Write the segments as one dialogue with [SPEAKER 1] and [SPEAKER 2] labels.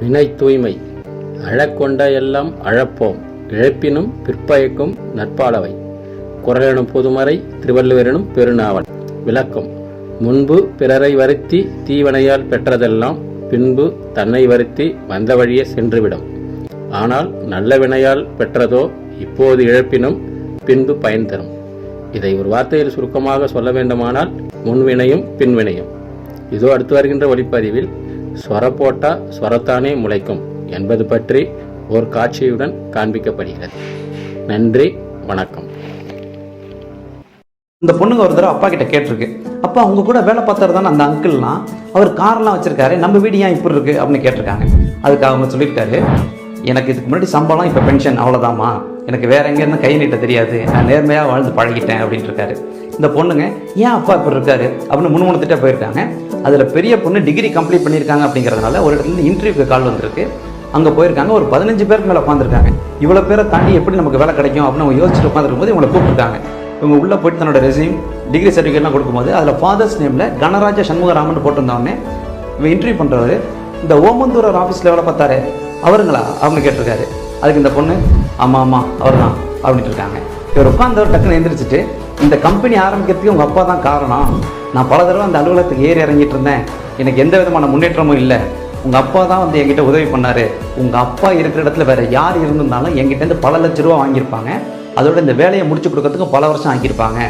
[SPEAKER 1] வினை தூய்மை அழக்கொண்ட எல்லாம் அழப்போம். இழப்பினும் பிற்பயக்கும் நட்பாளவை குரலெனும் பொதுமறை திருவள்ளுவரெனும் பெருநாவல். விளக்கம். முன்பு பிறரை வருத்தி தீவனையால் பெற்றதெல்லாம் பின்பு தன்னை வருத்தி வந்த வழியே சென்றுவிடும். ஆனால் நல்ல வினையால் பெற்றதோ இப்போது இழப்பினும் பின்பு பயன் தரும். இதை ஒரு வார்த்தையில் சுருக்கமாக சொல்ல வேண்டுமானால் முன்வினையும் பின்வினையும். இதோ அடுத்து வருகின்ற ஒளிப்பதிவில் சொர போட்டா சொரத்தானே முளைக்கும் என்பது பற்றி ஒரு காட்சியுடன் காண்பிக்கப்படுகிறது. நன்றி வணக்கம்.
[SPEAKER 2] இந்த பொண்ணுங்க ஒரு தடவை அப்பா கிட்ட கேட்டிருக்கு. அப்பா உங்க கூட வேலை பார்த்தாரு தானே அந்த அங்கிள்லாம் அவர் கார்லாம் வச்சிருக்காரு நம்ம வீடு ஏன் இப்படி இருக்கு? அப்படின்னு கேட்டிருக்காங்க. அதுக்கு அவங்க சொல்லியிருக்காரு எனக்கு இதுக்கு முன்னாடி சம்பளம் இப்போ பென்ஷன் அவ்வளோதாம்மா எனக்கு வேற எங்கேருந்து கை நீட்ட தெரியாது. நான் நேர்மையாக வாழ்ந்து பழகிட்டேன் அப்படின்ட்டு இருக்காரு. இந்த பொண்ணுங்க ஏன் அப்பா இப்படி இருக்காரு? அப்படின்னு முணுமுணுத்துட்டே போயிருக்காங்க. அதில் பெரிய பொண்ணு டிகிரி கம்ப்ளீட் பண்ணியிருக்காங்க அப்படிங்கிறதுனால ஒரு இடத்துல இன்டர்வியூக்கு கால் வந்திருக்கு. அங்கே போயிருக்காங்க. ஒரு பதினஞ்சு பேருக்கு மேலே உட்காந்துருக்காங்க இவ்வளோ பேரை தாண்டி எப்படி நமக்கு வேலை கிடைக்கும் அப்படின்னு அவங்க யோசிச்சுட்டு உட்காந்துருக்கும் போது இவங்களை கூப்பிட்டுருக்காங்க. இவங்க உள்ளே போயிட்டு தன்னோட ரெசியூம் டிகிரி சர்டிஃபிகேட்லாம் கொடுக்கும்போது அதில் ஃபாதர்ஸ் நேமில் கணராஜ சண்முகராமன் போட்டிருந்தோடனே இவன் இன்டர்வியூ பண்ணுறவர் இந்த ஓமந்தூரர் ஆஃபீஸில் வேலை பார்த்தாரு. அவருங்களா? அவங்க கேட்டிருக்காரு. அதுக்கு இந்த பொண்ணு ஆமாம் ஆமாம் அவர் தான் அப்படின்ட்டு இருக்காங்க. இவர் உட்காந்தவர் டக்குன்னு எந்திரிச்சிட்டு இந்த கம்பெனி ஆரம்பிக்கிறதுக்கு உங்கள் அப்பா தான் காரணம். நான் பல தடவை அந்த அலுவலகத்துக்கு ஏறி இறங்கிட்டு இருந்தேன். எனக்கு எந்த விதமான முன்னேற்றமும் இல்லை. உங்கள் அப்பா தான் வந்து என்கிட்ட உதவி பண்ணார். உங்கள் அப்பா இருக்கிற இடத்துல வேறு யார் இருந்திருந்தாலும் என்கிட்டருந்து பல லட்ச ரூபா வாங்கியிருப்பாங்க. அதோட இந்த வேலையை முடிச்சு கொடுக்கறதுக்கு பல வருஷம் ஆக்கியிருப்பாங்க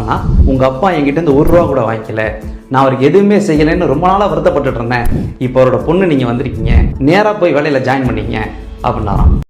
[SPEAKER 2] ஆனால் உங்கள் அப்பா என்கிட்டருந்து ஒரு ரூபா கூட வாங்கிக்கல. நான் அவருக்கு எதுவுமே செய்யலைன்னு ரொம்ப நாளாக வருத்தப்பட்டுட்டு இருந்தேன். இப்போ அவரோட பொண்ணு நீங்கள் வந்திருக்கீங்க. நேராக போய் வேலையில் ஜாயின் பண்ணீங்க அப்படின்னாராம்